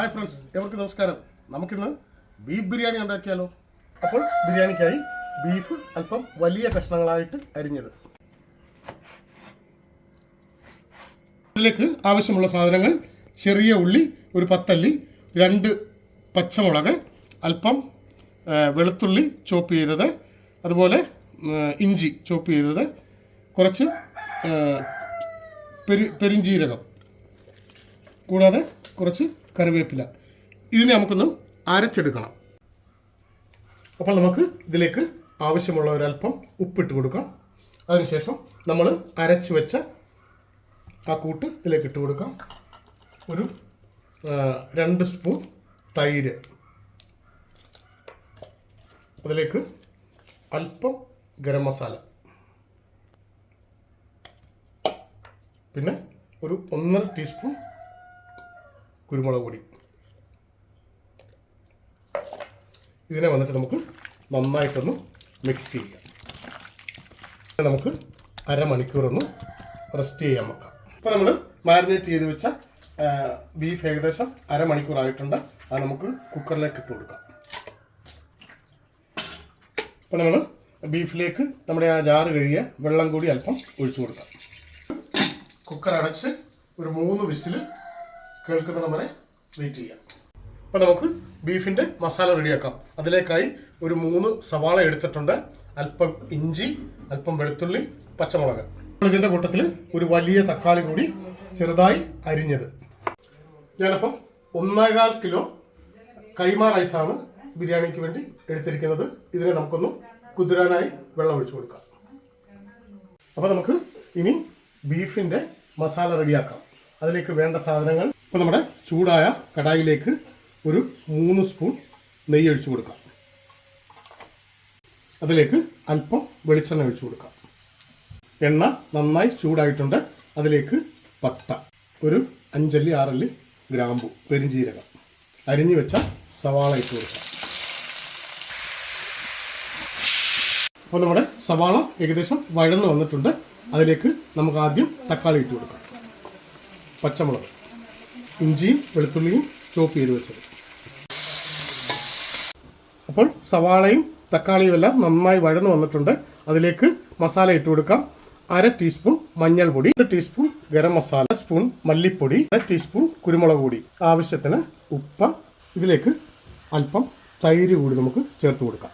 Hi friends എവർക്ക് നമസ്കാരം. നമുക്കിന്ന് beef biryani ഉണ്ടാക്കിയാലോ? അപ്പോൾ ബിരിയാണിക്കായി ബീഫ് അല്പം വലിയ കഷ്ണങ്ങളായിട്ട് അരിഞ്ഞത്. ഇതിലേക്ക് ആവശ്യമുള്ള സാധനങ്ങൾ ചെറിയ ഉള്ളി ഒരു പത്തല്ലി രണ്ട് പച്ചമുളക് അല്പം വെളുത്തുള്ളി ചോപ്പ് ചെയ്തത് അതുപോലെ ഇഞ്ചി ചോപ്പ് ചെയ്തത് കുറച്ച് പെരി പെരിഞ്ജീരകം കൂടാതെ കുറച്ച് കറിവേപ്പില. ഇതിനെ നമുക്കൊന്ന് അരച്ചെടുക്കണം. അപ്പോൾ നമുക്ക് ഇതിലേക്ക് ആവശ്യമുള്ള ഒരല്പം ഉപ്പിട്ട് കൊടുക്കാം. അതിനുശേഷം നമ്മൾ അരച്ച് വെച്ച ആ കൂട്ട് ഇതിലേക്ക് ഇട്ട് കൊടുക്കാം. ഒരു രണ്ട് സ്പൂൺ തൈര്. അതിലേക്ക് അല്പം ഗരം മസാല. പിന്നെ ഒരു ഒന്നര ടീസ്പൂൺ കുരുമുളക് പൊടി. ഇതിനെ വന്നിട്ട് നമുക്ക് നന്നായിട്ടൊന്ന് മിക്സ് ചെയ്യാം. നമുക്ക് അരമണിക്കൂറൊന്ന് റെസ്റ്റ് ചെയ്യാൻ വെക്കാം. അപ്പോൾ നമ്മൾ മാരിനേറ്റ് ചെയ്ത് വെച്ച ബീഫ് ഏകദേശം അരമണിക്കൂറായിട്ടുണ്ട് അത് നമുക്ക് കുക്കറിലേക്ക് ഇട്ട് കൊടുക്കാം. അപ്പോൾ നമ്മൾ ബീഫിലേക്ക് നമ്മുടെ ആ ജാറ് കഴുകിയ വെള്ളം കൂടി അല്പം ഒഴിച്ചു കൊടുക്കാം. കുക്കർ അടച്ച് ഒരു മൂന്ന് വിസിൽ കേൾക്കുന്നിടം വരെ വെയിറ്റ് ചെയ്യാം. അപ്പോൾ നമുക്ക് ബീഫിന്റെ മസാല റെഡിയാക്കാം. അതിലേക്കായി ഒരു മൂന്ന് സവാള എടുത്തിട്ടുണ്ട്. അല്പം ഇഞ്ചി അല്പം വെളുത്തുള്ളി പച്ചമുളക്. ഇതിന്റെ കൂട്ടത്തിൽ ഒരു വലിയ തക്കാളി കൂടി ചെറുതായി അരിഞ്ഞത്. ഞാനപ്പം ഒന്നേകാൽ കിലോ കൈമാ റൈസാണ് ബിരിയാണിക്ക് വേണ്ടി എടുത്തിരിക്കുന്നത്. ഇതിനെ നമുക്കൊന്ന് കുതിരാനായി വെള്ളം ഒഴിച്ചു കൊടുക്കാം. അപ്പോൾ നമുക്ക് ഇനി ബീഫിന്റെ മസാല റെഡിയാക്കാം. അതിലേക്ക് വേണ്ട സാധനങ്ങൾ ഇപ്പോൾ നമ്മുടെ ചൂടായ കടായിലേക്ക് ഒരു മൂന്ന് സ്പൂൺ നെയ്യ് ഒഴിച്ചു കൊടുക്കാം. അതിലേക്ക് അല്പം വെളിച്ചെണ്ണ ഒഴിച്ചു കൊടുക്കാം. എണ്ണ നന്നായി ചൂടായിട്ടുണ്ട്. അതിലേക്ക് പട്ട ഒരു അഞ്ചല്ലി ആറല്ലി ഗ്രാമ്പു പെരിഞ്ചീരകം അരിഞ്ഞു വെച്ച സവാള ഇട്ട് കൊടുക്കാം. അപ്പോൾ നമ്മുടെ സവാള ഏകദേശം വഴന്ന് വന്നിട്ടുണ്ട്. അതിലേക്ക് നമുക്ക് ആദ്യം തക്കാളി ഇട്ട് കൊടുക്കാം. പച്ചമുളക്. ഇഞ്ചിയും വെളുത്തുള്ളിയും ചോപ്പ് ചെയ്ത് വെച്ചത്. അപ്പോൾ സവാളയും തക്കാളിയും എല്ലാം നന്നായി വഴന്നു വന്നിട്ടുണ്ട്. അതിലേക്ക് മസാല ഇട്ട് കൊടുക്കാം. അര ടീസ്പൂൺ മഞ്ഞൾപ്പൊടി ഒരു ടീസ്പൂൺ ഗരം മസാല സ്പൂൺ മല്ലിപ്പൊടി അര ടീസ്പൂൺ കുരുമുളക് പൊടി. ആവശ്യത്തിന് ഉപ്പ്. ഇതിലേക്ക് അല്പം തൈര് കൂടി നമുക്ക് ചേർത്ത് കൊടുക്കാം.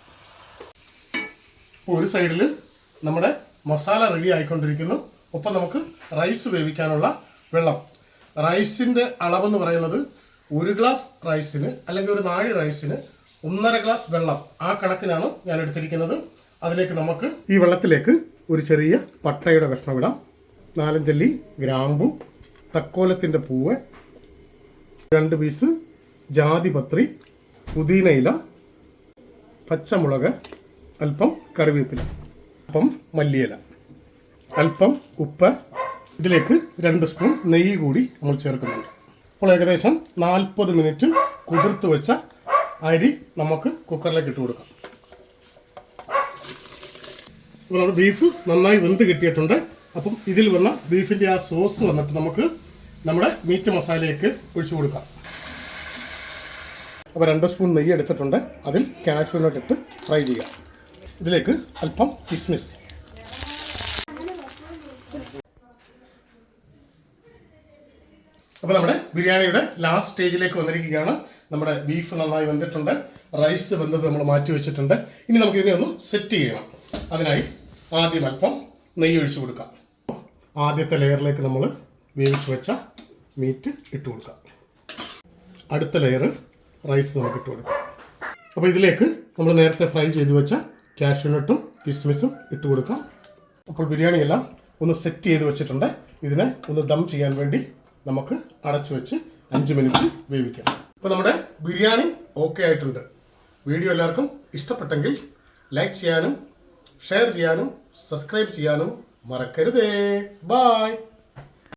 ഒരു സൈഡിൽ നമ്മുടെ മസാല റെഡി ആയിക്കൊണ്ടിരിക്കുന്നു. ഒപ്പം നമുക്ക് റൈസ് വേവിക്കാനുള്ള വെള്ളം റൈസിന്റെ അളവെന്ന് പറയുന്നത് ഒരു ഗ്ലാസ് റൈസിന് അല്ലെങ്കിൽ ഒരു നാഴി റൈസിന് ഒന്നര ഗ്ലാസ് വെള്ളം ആ കണക്കിനാണ് ഞാൻ എടുത്തിരിക്കുന്നത്. അതിലേക്ക് നമുക്ക് ഈ വെള്ളത്തിലേക്ക് ഒരു ചെറിയ പട്ടയുടെ കഷ്ണം ഇടാം. നാലഞ്ചല്ലി ഗ്രാമ്പു തക്കോലത്തിന്റെ പൂവ് രണ്ട് പീസ് ജാതിപത്രി പുതിന പച്ചമുളക് അല്പം കറിവേപ്പില അല്പം മല്ലിയില അല്പം ഉപ്പ് ഇതിലേക്ക് രണ്ട് സ്പൂൺ നെയ്യ് കൂടി നമ്മൾ ചേർക്കുന്നുണ്ട്. അപ്പോൾ ഏകദേശം നാൽപ്പത് മിനിറ്റ് കുതിർത്ത് വെച്ച അരി നമുക്ക് കുക്കറിലേക്ക് ഇട്ട് കൊടുക്കാം. അപ്പോൾ നമ്മുടെ ബീഫ് നന്നായി വെന്ത് കിട്ടിയിട്ടുണ്ട്. അപ്പം ഇതിൽ വന്ന ബീഫിന്റെ ആ സോസ് വന്നിട്ട് നമുക്ക് നമ്മുടെ മീറ്റ് മസാലയ്ക്ക് ഒഴിച്ചു കൊടുക്കാം. അപ്പോൾ രണ്ട് സ്പൂൺ നെയ്യ് എടുത്തിട്ടുണ്ട്. അതിൽ കാഷ്യൂനട്ട് ഇട്ട് ഫ്രൈ ചെയ്യാം ഇതിലേക്ക് അല്പം കിസ്മിസ്. അപ്പോൾ നമ്മുടെ ബിരിയാണിയുടെ ലാസ്റ്റ് സ്റ്റേജിലേക്ക് വന്നിരിക്കുകയാണ്. നമ്മുടെ ബീഫ് നന്നായി വെന്തിട്ടുണ്ട്. റൈസ് വെന്തത് നമ്മൾ മാറ്റി വെച്ചിട്ടുണ്ട്. ഇനി നമുക്ക് ഇതിനെ ഒന്ന് സെറ്റ് ചെയ്യണം. അതിനായി ആദ്യം അല്പം നെയ്യ് ഒഴിച്ചു കൊടുക്കാം. ആദ്യത്തെ ലെയറിലേക്ക് നമ്മൾ വേവിച്ച് വെച്ച മീറ്റ് ഇട്ട് കൊടുക്കാം. അടുത്ത ലെയർ റൈസ് നമുക്ക് ഇട്ട് കൊടുക്കാം. അപ്പോൾ ഇതിലേക്ക് നമ്മൾ നേരത്തെ ഫ്രൈ ചെയ്ത് വെച്ച കാഷ്യൂനട്ടും കിസ്മിസും ഇട്ട് കൊടുക്കാം. അപ്പോൾ ബിരിയാണിയെല്ലാം ഒന്ന് സെറ്റ് ചെയ്ത് വെച്ചിട്ടുണ്ട്. ഇതിനെ ഒന്ന് ദം ചെയ്യാൻ വേണ്ടി നമുക്ക് അടച്ചു വെച്ച് അഞ്ച് മിനിറ്റ് വേവിക്കാം. അപ്പോൾ നമ്മുടെ ബിരിയാണി ഓക്കെ ആയിട്ടുണ്ട്. വീഡിയോ എല്ലാവർക്കും ഇഷ്ടപ്പെട്ടെങ്കിൽ ലൈക്ക് ചെയ്യാനും ഷെയർ ചെയ്യാനും സബ്സ്ക്രൈബ് ചെയ്യാനും മറക്കരുതേ. ബായ്